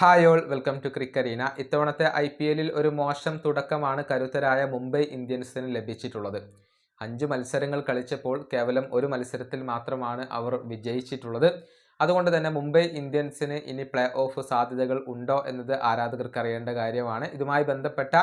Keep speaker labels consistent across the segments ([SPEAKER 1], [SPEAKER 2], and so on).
[SPEAKER 1] Hi all welcome to ക്രിക്കറീന ഇത്തവണത്തെ I P എല്ലിൽ ഒരു മോശം തുടക്കമാണ് കരുത്തരായ മുംബൈ ഇന്ത്യൻസിന് ലഭിച്ചിട്ടുള്ളത്. അഞ്ച് മത്സരങ്ങൾ കളിച്ചപ്പോൾ കേവലം ഒരു മത്സരത്തിൽ മാത്രമാണ് അവർ വിജയിച്ചിട്ടുള്ളത്. അതുകൊണ്ട് തന്നെ മുംബൈ ഇന്ത്യൻസിന് ഇനി പ്ലേ ഓഫ് സാധ്യതകൾ ഉണ്ടോ എന്നത് ആരാധകർക്ക് അറിയേണ്ട കാര്യമാണ്. ഇതുമായി ബന്ധപ്പെട്ട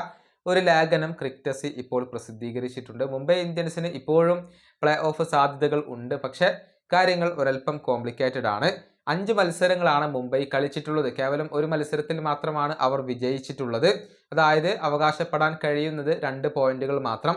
[SPEAKER 1] ഒരു ലേഖനം ക്രിക്കറ്റസി ഇപ്പോൾ പ്രസിദ്ധീകരിച്ചിട്ടുണ്ട്. മുംബൈ ഇന്ത്യൻസിന് ഇപ്പോഴും പ്ലേ ഓഫ് സാധ്യതകൾ ഉണ്ട്. പക്ഷേ കാര്യങ്ങൾ ഒരൽപ്പം കോംപ്ലിക്കേറ്റഡ് ആണ് അഞ്ച് മത്സരങ്ങളാണ് മുംബൈ കളിച്ചിട്ടുള്ളത്. കേവലം ഒരു മത്സരത്തിൽ മാത്രമാണ് അവർ വിജയിച്ചിട്ടുള്ളത്. അതായത് അവകാശപ്പെടാൻ കഴിയുന്നത് രണ്ട് പോയിന്റുകൾ മാത്രം.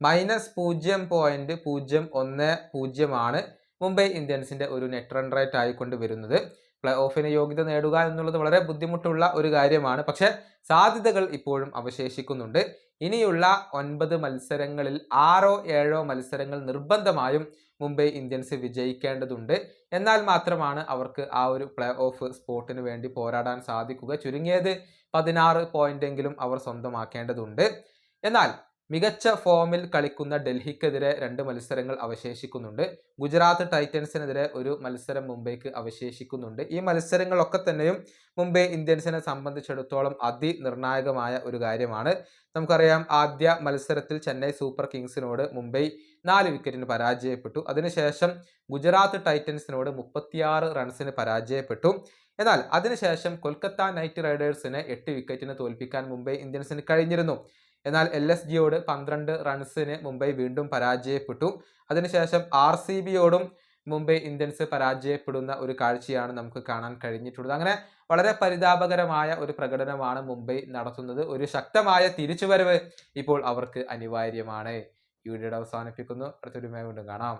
[SPEAKER 1] മൈനസ് പൂജ്യം പോയിന്റ് പൂജ്യം ഒന്ന് പൂജ്യമാണ് മുംബൈ ഇന്ത്യൻസിന്റെ ഒരു നെറ്റ് റൺ റേറ്റ് ആയിക്കൊണ്ട് വരുന്നത്. പ്ലേ ഓഫിന് യോഗ്യത നേടുക എന്നുള്ളത് വളരെ ബുദ്ധിമുട്ടുള്ള ഒരു കാര്യമാണ്. പക്ഷെ സാധ്യതകൾ ഇപ്പോഴും അവശേഷിക്കുന്നുണ്ട്. ഇനിയുള്ള ഒൻപത് മത്സരങ്ങളിൽ ആറോ ഏഴോ മത്സരങ്ങൾ നിർബന്ധമായും മുംബൈ ഇന്ത്യൻസ് വിജയിക്കേണ്ടതുണ്ട്. എന്നാൽ മാത്രമാണ് അവർക്ക് ആ ഒരു പ്ലേ ഓഫ് സ്പോട്ടിന് വേണ്ടി പോരാടാൻ സാധിക്കുക. ചുരുങ്ങിയത് പതിനാറ് പോയിന്റെങ്കിലും അവർ സ്വന്തമാക്കേണ്ടതുണ്ട്. എന്നാൽ മികച്ച ഫോമിൽ കളിക്കുന്ന ഡൽഹിക്കെതിരെ രണ്ട് മത്സരങ്ങൾ അവശേഷിക്കുന്നുണ്ട്. ഗുജറാത്ത് ടൈറ്റൻസിനെതിരെ ഒരു മത്സരം മുംബൈക്ക് അവശേഷിക്കുന്നുണ്ട്. ഈ മത്സരങ്ങളൊക്കെ തന്നെയും മുംബൈ ഇന്ത്യൻസിനെ സംബന്ധിച്ചിടത്തോളം അതിനിർണായകമായ ഒരു കാര്യമാണ്. നമുക്കറിയാം ആദ്യ മത്സരത്തിൽ ചെന്നൈ സൂപ്പർ കിങ്സിനോട് മുംബൈ നാല് വിക്കറ്റിന് പരാജയപ്പെട്ടു. അതിനുശേഷം ഗുജറാത്ത് ടൈറ്റൻസിനോട് മുപ്പത്തിയാറ് റൺസിന് പരാജയപ്പെട്ടു. എന്നാൽ അതിനുശേഷം കൊൽക്കത്ത നൈറ്റ് റൈഡേഴ്സിനെ എട്ട് വിക്കറ്റിന് തോൽപ്പിക്കാൻ മുംബൈ ഇന്ത്യൻസിന് കഴിഞ്ഞിരുന്നു. എന്നാൽ എൽ എസ് ജിയോട് പന്ത്രണ്ട് റൺസിന് മുംബൈ വീണ്ടും പരാജയപ്പെട്ടു. അതിനുശേഷം ആർ സി ബിയോടും മുംബൈ ഇന്ത്യൻസ് പരാജയപ്പെടുന്ന ഒരു കാഴ്ചയാണ് നമുക്ക് കാണാൻ കഴിഞ്ഞിട്ടുള്ളത്. അങ്ങനെ വളരെ പരിതാപകരമായ ഒരു പ്രകടനമാണ് മുംബൈ നടത്തുന്നത്. ഒരു ശക്തമായ തിരിച്ചുവരവ് ഇപ്പോൾ അവർക്ക് അനിവാര്യമാണ്. ഈ വീഡിയോ അവസാനിപ്പിക്കുന്നു. അടുത്തൊരു വീണ്ടും കാണാം.